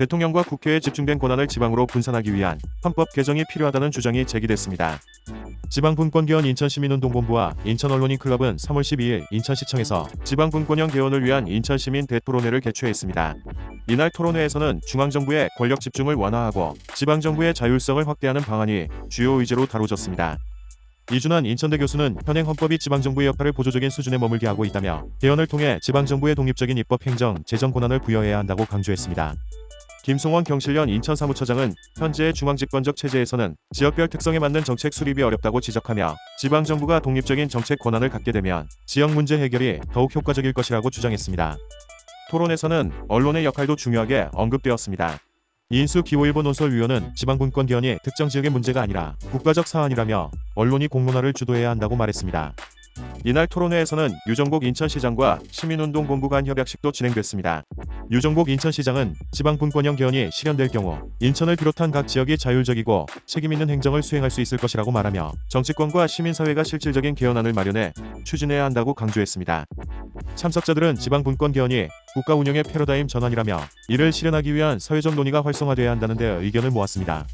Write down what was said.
대통령과 국회에 집중된 권한을 지방으로 분산하기 위한 헌법 개정이 필요하다는 주장이 제기됐습니다. 지방분권 개헌 인천시민운동본부와 인천언론인클럽은 3월 12일 인천시청에서 지방분권형 개헌을 위한 인천시민 대토론회를 개최했습니다. 이날 토론회에서는 중앙정부의 권력 집중을 완화하고 지방정부의 자율성을 확대하는 방안이 주요 의제로 다뤄졌습니다. 이준환 인천대 교수는 현행 헌법이 지방정부의 역할을 보조적인 수준에 머물게 하고 있다며 개헌을 통해 지방정부의 독립적인 입법 행정, 재정 권한을 부여해야 한다고 강조했습니다. 김송원 경실련 인천사무처장은 현재의 중앙집권적 체제에서는 지역별 특성에 맞는 정책 수립이 어렵다고 지적하며 지방정부가 독립적인 정책 권한을 갖게 되면 지역 문제 해결이 더욱 효과적일 것이라고 주장했습니다. 토론에서는 언론의 역할도 중요하게 언급되었습니다. 이인수 기호일보 논설위원은 지방분권 개헌이 특정 지역의 문제가 아니라 국가적 사안이라며 언론이 공론화를 주도해야 한다고 말했습니다. 이날 토론회에서는 유정복 인천시장과 시민운동본부 간 협약식도 진행됐습니다. 유정복 인천시장은 지방분권형 개헌이 실현될 경우 인천을 비롯한 각 지역이 자율적이고 책임있는 행정을 수행할 수 있을 것이라고 말하며 정치권과 시민사회가 실질적인 개헌안을 마련해 추진해야 한다고 강조했습니다. 참석자들은 지방분권 개헌이 국가 운영의 패러다임 전환이라며 이를 실현하기 위한 사회적 논의가 활성화돼야 한다는 데 의견을 모았습니다.